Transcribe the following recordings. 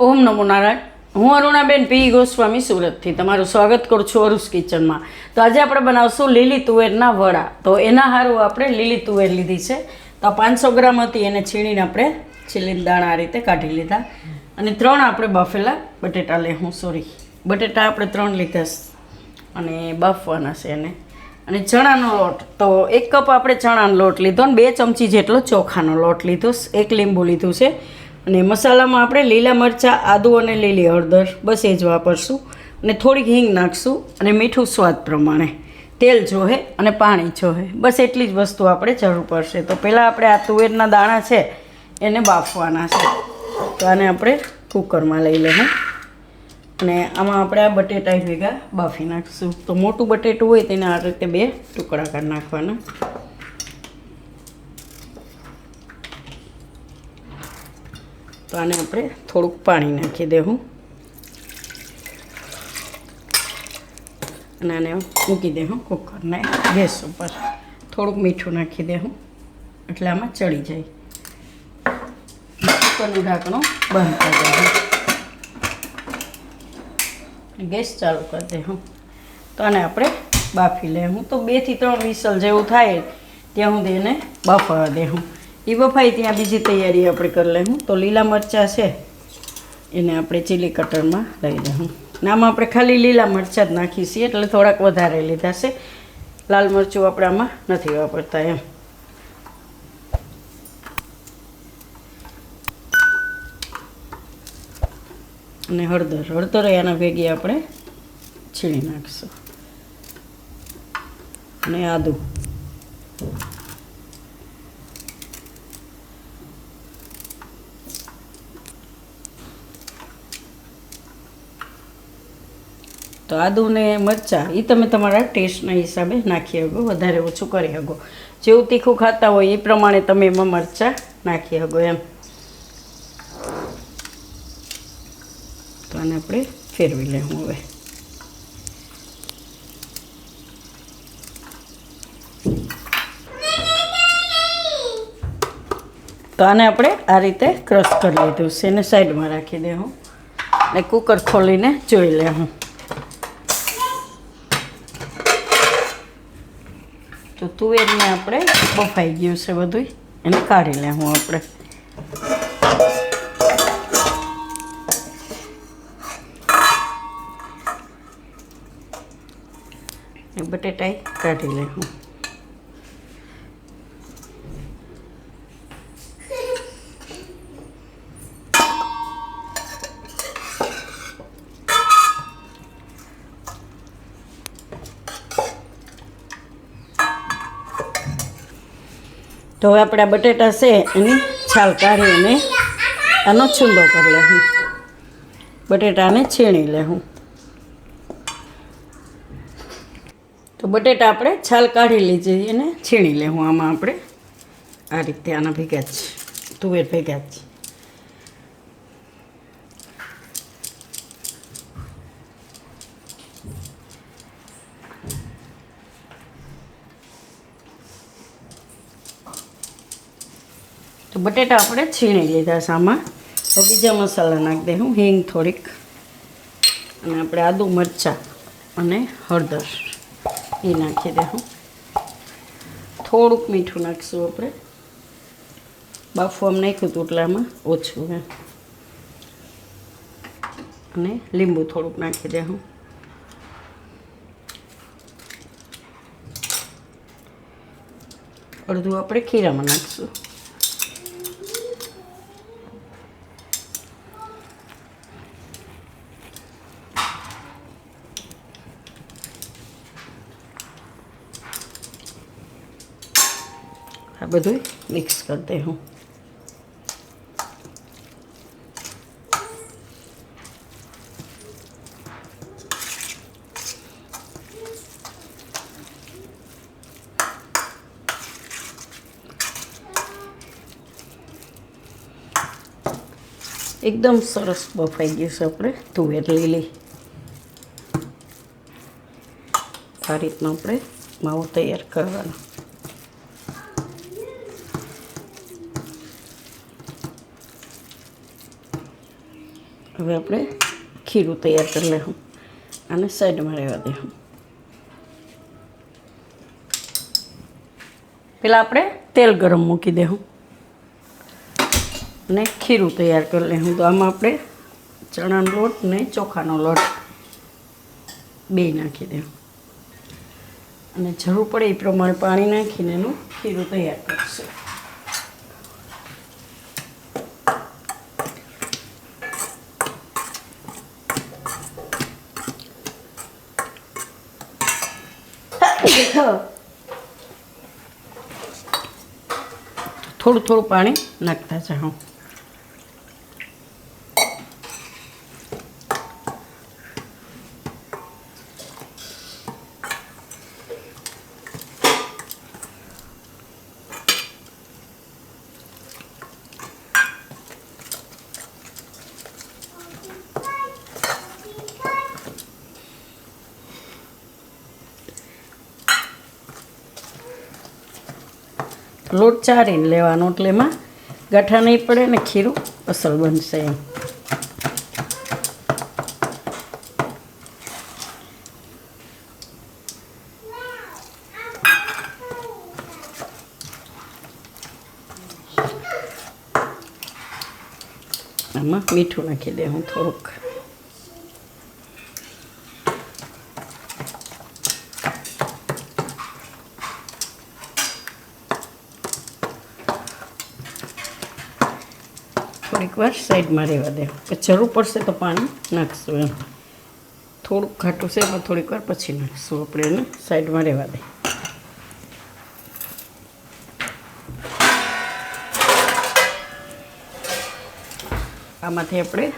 ઓમ નમો નારાયણ. હું અરુણાબેન પી. ગોસ્વામી સુરતથી તમારું સ્વાગત કરું છું અરુસ કિચનમાં. તો આજે આપણે બનાવશું લીલી તુવેરના વડા. તો એના હારું આપણે લીલી તુવેર લીધી છે. તો આ પાંચસો ગ્રામ હતી, એને છીણીને આપણે છીલીને દાણા આ રીતે કાઢી લીધા. અને ત્રણ આપણે બાફેલા બટેટા લેવું સોરી બટેટા આપણે ત્રણ લીધા અને બાફવાના છે એને. અને ચણાનો લોટ. તો એક કપ આપણે ચણાનો લોટ લીધો ને બે ચમચી જેટલો ચોખાનો લોટ લીધો એક લીંબુ લીધું છે. અને મસાલામાં આપણે લીલા મરચાં, આદુ અને લીલી હળદર, બસ એ જ વાપરશું. અને થોડીક હિંગ નાખશું અને મીઠું સ્વાદ પ્રમાણે. તેલ જોહે અને પાણી જોહે. બસ એટલી જ વસ્તુ આપણે જરૂર પડશે. તો પહેલાં આપણે આ તુવેરના દાણા છે, એને બાફવાના છે. તો આને આપણે કુકરમાં લઈ લઈએ અને આમાં આપણે આ બટેટા ભેગા બાફી નાખીશું. તો મોટું બટેટું હોય તેને આ રીતે બે ટુકડા કરી નાખવાના. તો આને આપણે થોડુંક પાણી નાખી દેવું. અને આને મૂકી દેવું કુકરને ગેસ ઉપર. થોડુંક મીઠું નાખી દેવું. એટલે આમાં ચડી જાય. કુકરનું ઢાંકણું બંધ કરી દેવું. ગેસ ચાલુ કરી દેવું. તો આને આપણે બાફી લેવું. તો બેથી ત્રણ વિસલ જેવું થાય, ત્યાં હું તેને બાફવા દેવું. એ બફાઈ ત્યાં બીજી તૈયારી આપણે કરી લઈશું તો લીલા મરચાં છે. એને આપણે ચીલી કટરમાં લઈ લઈશું આમાં આપણે ખાલી લીલા મરચાં જ નાખી છીએ, એટલે થોડાક વધારે લીધા છે. લાલ મરચું આપણે આમાં નથી વાપરતા એમ. અને હળદર. હળદર એના ભેગી આપણે છીણી નાખીશું. અને આદું. તો આદુ ને મરચાં એ તમે તમારા ટેસ્ટના હિસાબે નાખી શકો, વધારે ઓછું કરી શકો. જેવું તીખું ખાતા હોય એ પ્રમાણે તમે એમાં મરચાં નાખી શકો એમ. તો આને આપણે ફેરવી લેવું હવે. તો આને આપણે આ રીતે ક્રશ કરી લીધું છે, એને સાઈડમાં રાખી દેવું. ને કુકર ખોલીને જોઈ લેવું. તો તુવેરને આપણે બફાઈ ગયું છે બધું એને કાઢી લેવું આપણે. બટેટાઈ કાઢી લેવું તો હવે આપણે બટેટા છે એની છાલ કાઢી અને આનો છૂંદો કરી લેવું બટેટાને છીણી લેવું તો બટેટા આપણે છાલ કાઢી લીધી અને છીણી લેવું આમાં આપણે આ રીતે આના ભેગા જ તુવેર ભેગા જ. બટેટા આપણે છીણી લીધા છે આમાં. તો બીજા મસાલા નાખી દઉં હિંગ થોડીક. અને આપણે આદુ મરચાં અને હળદર એ નાખી દઉં થોડુંક મીઠું નાખીશું આપણે. બાફવામાં નાખ્યું હતું એટલામાં ઓછું હે. અને લીંબુ થોડુંક નાખી દઉં અડધું આપણે ખીરામાં નાખીશું. આ બધું મિક્સ કરી દે હું. એકદમ સરસ બફાઈ ગયું છે આપણે તુવેર લીલી. આ રીતનો આપણે માવો તૈયાર કરવાનો. હવે આપણે ખીરું તૈયાર કરી લેવું અને સાઈડમાં રહેવા દેવું. પેલા આપણે તેલ ગરમ મૂકી દેવું અને ખીરું તૈયાર કરી લેવું. તો આમાં આપણે ચણાનો લોટ ને ચોખાનો લોટ બે નાખી દેવું. અને જરૂર પડે એ પ્રમાણે પાણી નાખીને એનું ખીરું તૈયાર કરશે. થોડું થોડું પાણી નાખતા જાઉં લોટ ચારીને લેવાનો એટલે એમાં ગાંઠા નહીં પડે ને ખીરું અસલ બનશે એમ. આમાં મીઠું નાખી દે હું થોડુંક. થોડીક વાર સાઈડમાં રહેવા દે. જરૂર પડશે તો પાણી નાખશું એમ. થોડુંક ઘાટું છે એમાં થોડીક વાર પછી નાખશું આપણે એને સાઈડમાં રહેવા દે. આમાંથી આપણે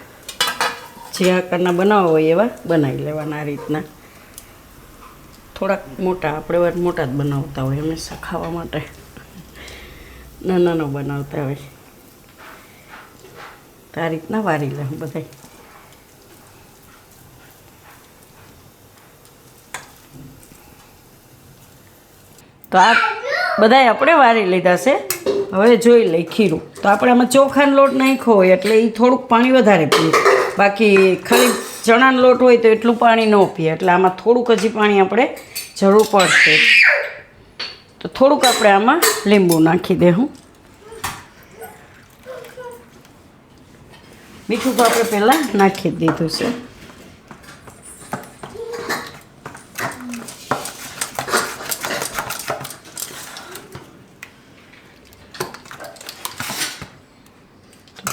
જે આકારના બનાવવા હોય એવા બનાવી લેવાના આ રીતના. થોડાક મોટા, આપણે વાર મોટા જ બનાવતા હોય હંમેશા ખાવા માટે. નાના બનાવતા હોય. તો આ રીતના વારી લઉં બધાય. તો આ બધાય આપણે વારી લીધા છે. હવે જોઈ લઈ ખીરું. તો આપણે આમાં ચોખાનો લોટ નાખ્યો હોય એટલે એ થોડુંક પાણી વધારે પીએ. બાકી ખાલી ચણાનો લોટ હોય તો એટલું પાણી ન પીએ. એટલે આમાં થોડુંક હજી પાણી આપણે જરૂર પડશે. તો થોડુંક આપણે આમાં લીંબુ નાખી દેવું મીઠું તો આપણે પહેલાં નાખી દીધું છે.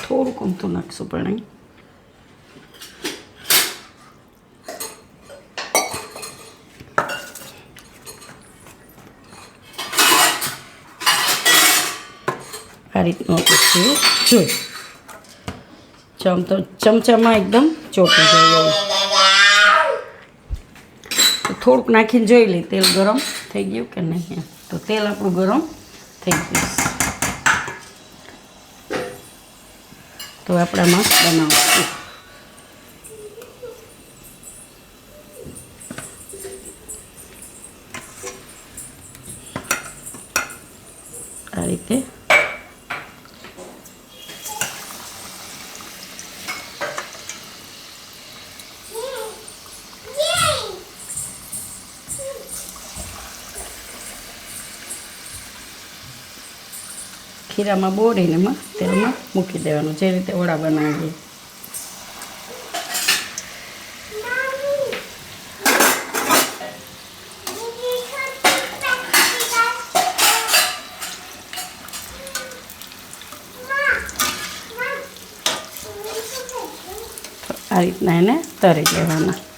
થોડુંક તો નાખશું પણ આ રીતનું આપણે સેવ ચમ તો ચમચામાં એકદમ ચોટી જાય એવું. તો થોડુંક નાખીને જોઈ લઈએ, તેલ ગરમ થઈ ગયું કે નહીં તો તેલ આપણું ગરમ થઈ ગયું. તો આપણે મસ્ત બનાવશું આ રીતે ખીરામાં બોળીને એમાં તેલમાં મૂકી દેવાનું, જે રીતે વડા બનાવીએ. આ રીતના એને તરી લેવાના.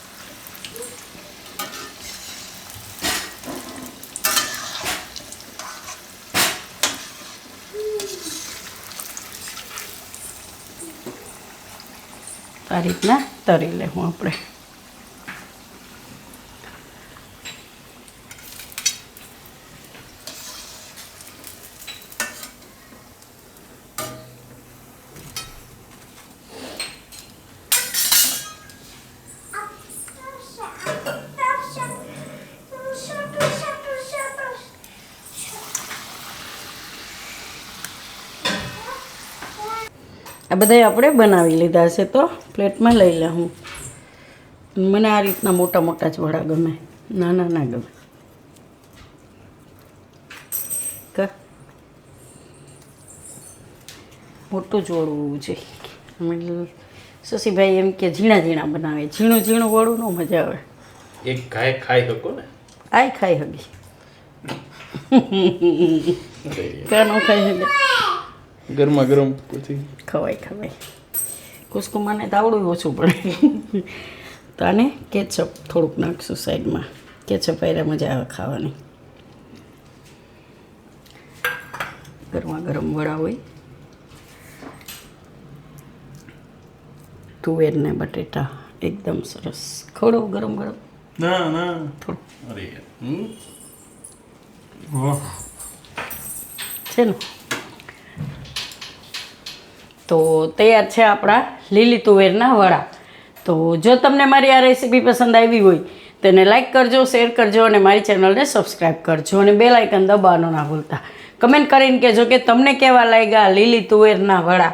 આ રીતના તરી લેવું આપણે. આ બધાય આપણે બનાવી લીધા છે તો પ્લેટમાં લઈ લે હું. મને આ રીતના મોટા મોટા જ વડા ગમે નાના ના ગમે. મોટું જ વડું હોવું જોઈએ શશીભાઈ એમ કે ઝીણા ઝીણા બનાવે ઝીણું ઝીણું વડું ન મજા આવે. એક ખાય ખાઈ શકો ને? આય ખાઈ હગી. કાનો ખાઈ હગે? ગરમા ગરમ પછી. ખવાય ખવાય. કુસકુમાને તો આવડું ઓછું પડે. તો આને કેચઅપ થોડુંક નાખશું સાઈડમાં. કેચઅપ આવ્યા મજા આવે ખાવાની. ગરમા ગરમ વડા હોય. તુવેર ને બટેટા એકદમ સરસ. ખવડો ગરમ ગરમ ના ના. થોડું. અરે છે ને? તો તૈયાર છે આપણા લીલી તુવેરના વડા. તો જો તમને મારી આ રેસીપી પસંદ આવી હોય તેને લાઇક કરજો, શેર કરજો અને મારી ચેનલને સબસ્ક્રાઈબ કરજો અને બે લાઇકન દબાવવાનું ના ભૂલતા. કમેન્ટ કરીને કહેજો કે તમને કેવા લાગ્યા લીલી તુવેરના વડા.